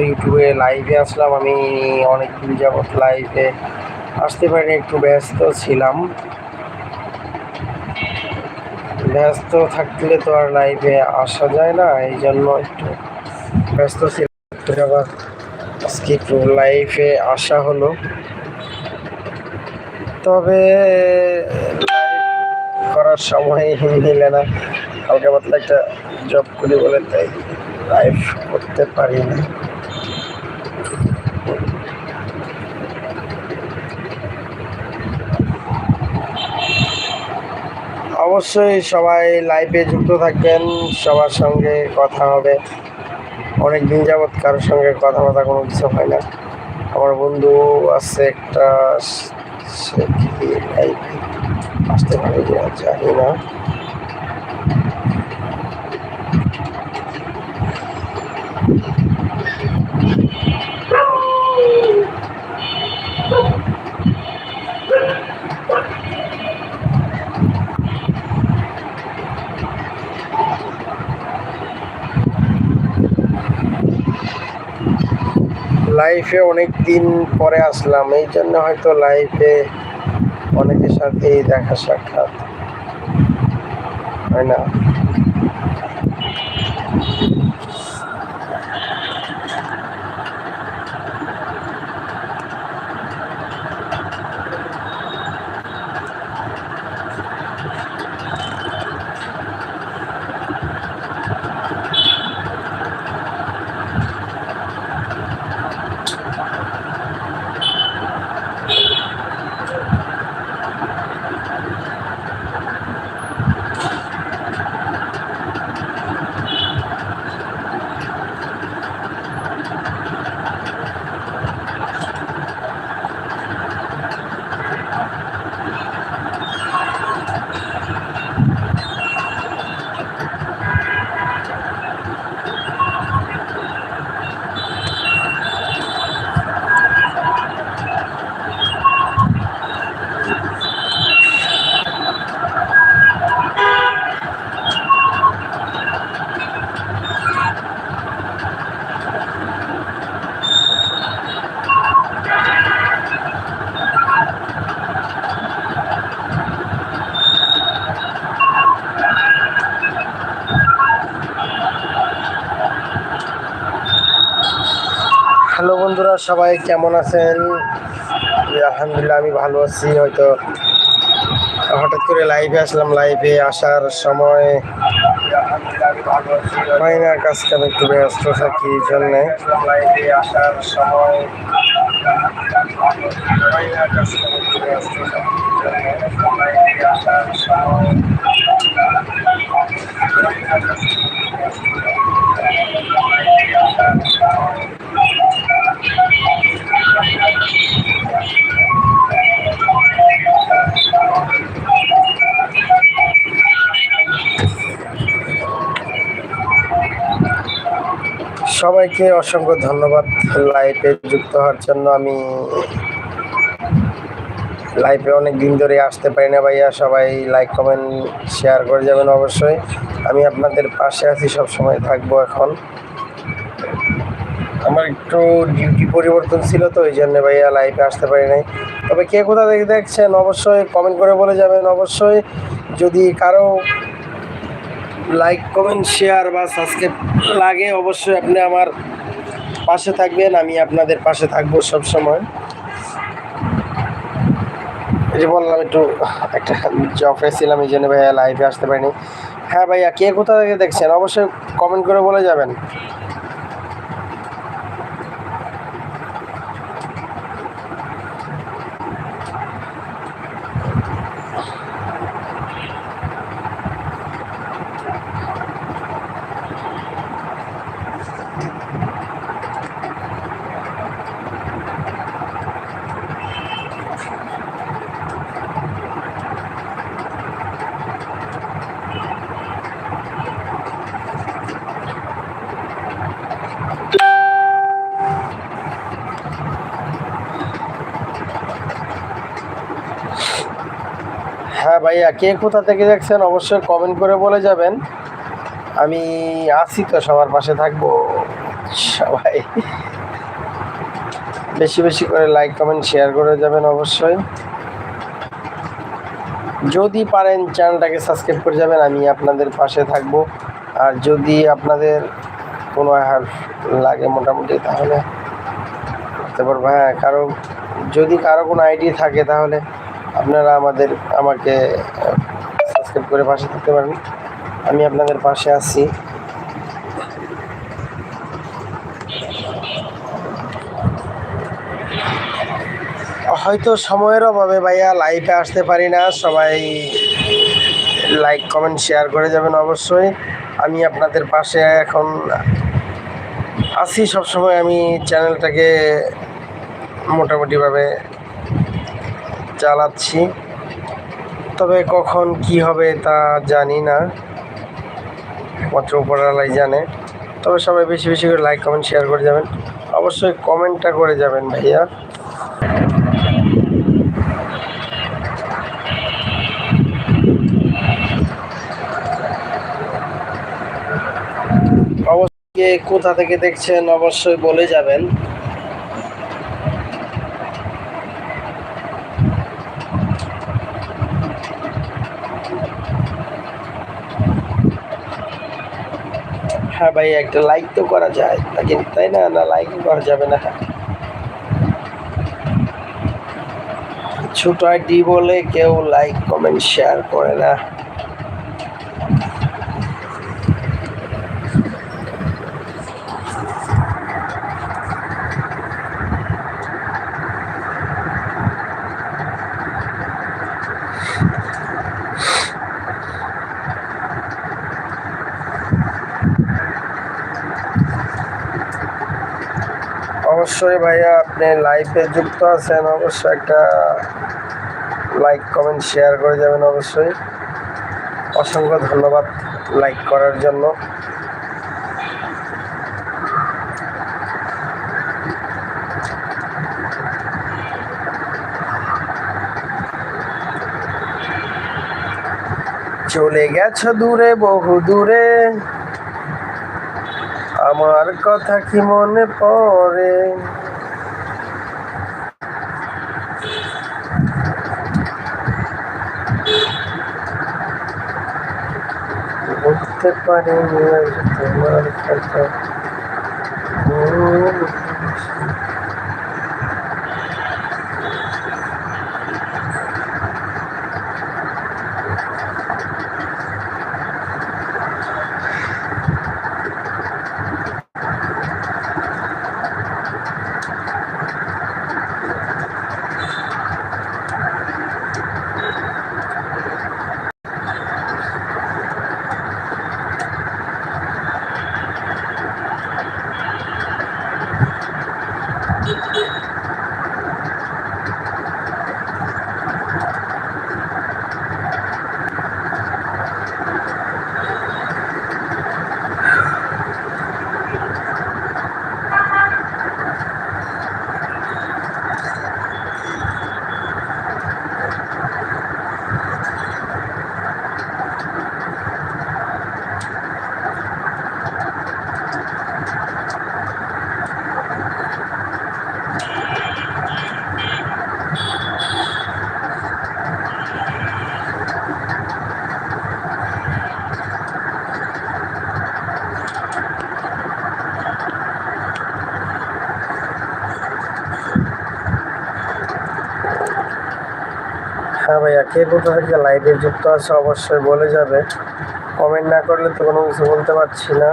ইউটিউবে লাইভে আসলাম। আমি অনেক দিন যাবৎ লাইভে আসতে পারিনি, একটু ব্যস্ত ছিলাম। ব্যস্ত থাকলে তো আর লাইভে আসা যায় না এই জন্য একটু ব্যস্ত ছিলাম। আজকে একটু লাইভে আসা হলো। তবে করার সময় মিলে না। হালকা পাতলা একটা জব করি বলে তাই লাইভ করতে পারি না অবশ্যই সবাই লাইভে যুক্ত থাকবেন, সবার সঙ্গে কথা হবে। অনেক দিন যাবৎ কারোর সঙ্গে কথা বথা কোনো কিছু হয় না। আমার বন্ধু আছে একটা, সে কি লাইভে আসতে পারে জানি না। লাইফে অনেক দিন পরে আসলাম, এই জন্য হয়তো লাইফে অনেকের সাথেই দেখা সাক্ষাৎ। হয় না? হ্যালো বন্ধুরা, সবাই কেমন আছেন? আলহামদুলিল্লাহ, আমি ভালো আছি। হয়তো হঠাৎ করে লাইভে আসলাম। লাইভে আসার সময় হয় না কাজ কামে একটু ব্যস্ত থাকি এই জন্যে। লাইভে আসার সময় হয় না সবাইকে অসংখ্য ধন্যবাদ লাইভে যুক্ত হওয়ার জন্য। আমি লাইভে অনেক দিন ধরে আসতে পারি না ভাইয়া, সবাই লাইক, কমেন্ট, শেয়ার করে যাবেন অবশ্যই। আমি আপনাদের পাশে আছি সব সময় থাকব এখন। আমার একটু ডিউটি পরিবর্তন ছিল তো ওই জন্য ভাইয়া লাইভে আসতে পারি নাই। তবে কে কোথা থেকে দেখছেন, অবশ্যই কমেন্ট করে বলে যাবেন অবশ্যই। যদি কারও লাইক কমেন্ট শেয়ার বা সাবস্ক্রাইব লাগে অবশ্যই আপনি আমার পাশে থাকবেন, আমি আপনাদের পাশে থাকব সব সময় এই যে বললাম একটু, একটা জফে ছিলাম, এই জন্য ভাইয়া লাইভে আসতে পারিনি। হ্যাঁ ভাইয়া, কে কোথা থেকে দেখছেন? অবশ্যই কমেন্ট করে বলে যাবেন হ্যাঁ ভাইয়া কে কোথা থেকে দেখছেন অবশ্যই কমেন্ট করে বলে যাবেন। আমি আছি তো, সবার পাশে থাকব। সবাই। বেশি বেশি করে লাইক কমেন্ট শেয়ার করে যাবেন অবশ্যই। যদি পারেন চ্যানেলটাকে সাবস্ক্রাইব করে যাবেন, আমি আপনাদের পাশে থাকব। আর যদি আপনাদের কোনো হেল্প লাগে মোটামুটি, তাহলে করতে পারব। হ্যাঁ কারও যদি কারও কোনো আইডি থাকে, তাহলে আপনারা আমাদের, আমাকে সাবস্ক্রাইব করে পাশে থাকতে পারেন। আমি আপনাদের পাশে আছি। হয়তো সময়ের অভাবে ভাইয়া লাইভে আসতে পারি না। সবাই লাইক কমেন্ট শেয়ার করে যাবেন অবশ্যই। আমি আপনাদের পাশে এখন আছি। সবসময় আমি চ্যানেলটাকে মোটামুটিভাবে চালাচ্ছি। তবে কখন কি হবে তা জানি না। একমাত্র উপরালাই জানে। তবে সবাই বেশি বেশি করে লাইক কমেন্ট শেয়ার করে যাবেন। অবশ্যই কমেন্টটা করে যাবেন ভাইয়া। অবশ্যই কোথা থেকে দেখছেন অবশ্যই বলে যাবেন। হ্যাঁ ভাই, একটা লাইক তো করা যায় নাকি তাই না? না লাইক করা যাবে না। ছোট আইডি বলে কেউ লাইক কমেন্ট শেয়ার করে না। অবশ্যই ভাইয়া, আপনি লাইভে যুক্ত আছেন, অবশ্যই একটা লাইক কমেন্ট শেয়ার করে যাবেন অবশ্যই। অসংখ্য ধন্যবাদ লাইক করার জন্য। চলে গেছো দূরে, বহু দূরে। আমার কথা কি মনে পড়ে? পারিনি তোমার কথা। হ্যাঁ ভাইয়া, কে কোথা থেকে লাইভে যুক্ত আছে অবশ্যই বলে যাবে। কমেন্ট না করলে তো কোনো কিছু বলতে পারছি না।